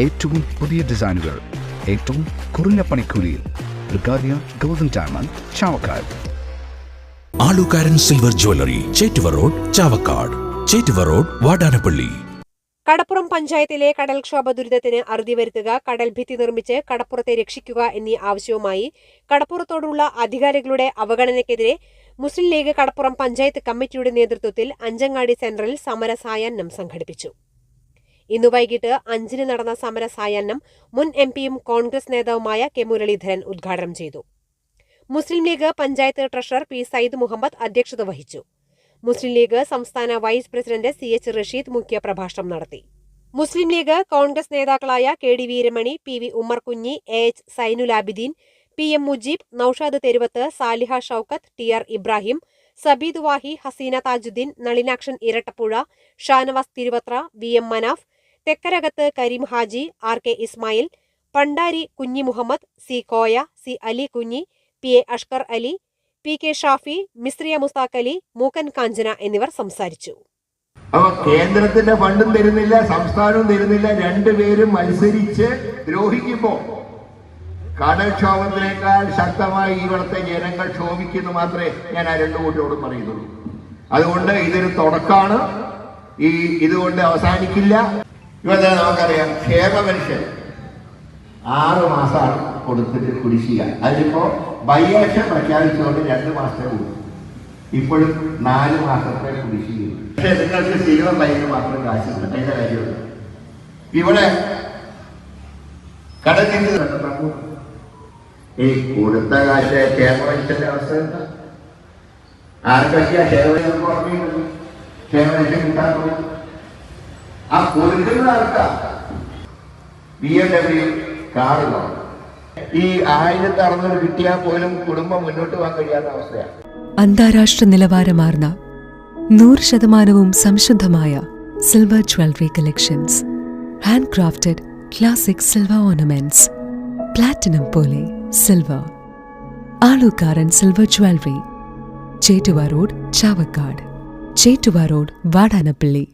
ഏറ്റവും പുതിയ ഡിസൈനുകൾ ഏറ്റവും കുറഞ്ഞ പണിക്കൂലിയിൽ ബ്രിഗാദിയ golden diamond Chavakkad. Alukkaran silver jewellery Chettuva road Chavakkad. Chettuva road Vadanappally. Kadappuram പഞ്ചായത്തിലെ കടൽക്ഷോഭ ദുരിതത്തിന് അറുതി വരുത്തുക കടൽ ഭിത്തി നിർമ്മിച്ച് കടപ്പുറത്തെ രക്ഷിക്കുക എന്നീ ആവശ്യവുമായി കടപ്പുറത്തോടുള്ള അധികാരികളുടെ അവഗണനയ്ക്കെതിരെ മുസ്ലിം ലീഗ് കടപ്പുറം പഞ്ചായത്ത് കമ്മിറ്റിയുടെ നേതൃത്വത്തിൽ അഞ്ചങ്ങാടി സെന്ററിൽ സമരസായാഹ്നം സംഘടിപ്പിച്ചു. ഇന്നു വൈകിട്ട് അഞ്ചിന് നടന്ന സമര സായാഹ്നം മുൻ എം പിയും കോൺഗ്രസ് നേതാവുമായ കെ മുരളീധരൻ ഉദ്ഘാടനം ചെയ്തു. മുസ്ലിം ലീഗ് പഞ്ചായത്ത് ട്രഷറർ പി സയ്യിദ് മുഹമ്മദ് അധ്യക്ഷത വഹിച്ചു. മുസ്ലിം ലീഗ് സംസ്ഥാന vice president C H Rasheed മുഖ്യ പ്രഭാഷണം നടത്തി. മുസ്ലിം ലീഗ് കോൺഗ്രസ് നേതാക്കളായ K D Veeramani P V Ummerkunji A H Sainulabideen P M Mujeeb Noushad Theruvath Saliha Shoukath T R Ibrahim Sabeed Vahi Haseena Thajudheen Nalinakshan Irattappuzha Shanavas Thiruvathra V M Manaf Thekkarakath Kareem Haji R K Ismail Pandari Kunji Muhammad C Koya C Ali Kunji P A Ashkar Ali P K Shafi Misriya Musthaq Ali Mookkan Kanchana എന്നിവർ സംസാരിച്ചു. അപ്പൊ കേന്ദ്രത്തിന്റെ ഫണ്ടും തരുന്നില്ല സംസ്ഥാനവും തരുന്നില്ല രണ്ടുപേരും മത്സരിച്ച് ദ്രോഹിക്കുമ്പോ കടൽക്ഷോഭത്തിനേക്കാൾ ശക്തമായി ഇവിടുത്തെ ജനങ്ങൾ ക്ഷോഭിക്കുന്നു മാത്രമേ ഞാൻ ആ രണ്ടു കൂട്ടിയോടും പറയുന്നുള്ളൂ. അതുകൊണ്ട് ഇതൊരു തുടക്കമാണ് ഈ ഇതുകൊണ്ട് അവസാനിക്കില്ല. ഇവിടെ നമുക്കറിയാം ക്ഷേമ പെൻഷൻ. ആറ് മാസമാണ് കൊടുത്തിട്ട് കുടിശ്ശിക. അതിപ്പോ ബൈയാക്ഷൻ പ്രഖ്യാപിച്ചുകൊണ്ട് രണ്ട് മാസത്തെ കൊടുക്കും ഇപ്പോഴും നാല് മാസത്തെ കുടിശ്ശിക. പക്ഷേ നിങ്ങൾക്ക് സ്ഥിരം പൈസ മാത്രം കാശുണ്ട് അതിന്റെ കാര്യമുണ്ട്. ഇവിടെ കടലിൽ ഈ കൊടുത്ത കാശ് ക്ഷേമപെൻഷന്റെ അവസ്ഥ ആർക്കൊക്കെയാ ക്ഷേമപെൻഷൻ കുറഞ്ഞത് ക്ഷേമപെൻഷൻ കിട്ടാൻ പോകുന്നത് ആ കൊടുക്കുന്ന ബി എം ഡബ്ല്യു കാറുകൾ ഈ ആയിരത്തി അറുന്നൂറ് കിട്ടിയാൽ പോലും കുടുംബം മുന്നോട്ട് പോകാൻ കഴിയാത്ത അവസ്ഥയാണ് അന്താരാഷ്ട്ര നിലവാരമാർന്ന നൂറ് ശതമാനവും സംശുദ്ധമായ silver jewellery collections hand crafted classic silver ornaments platinum പോലെ silver Alukkaran silver jewellery Chettuva road Chavakkad. Chettuva road Vadanappally.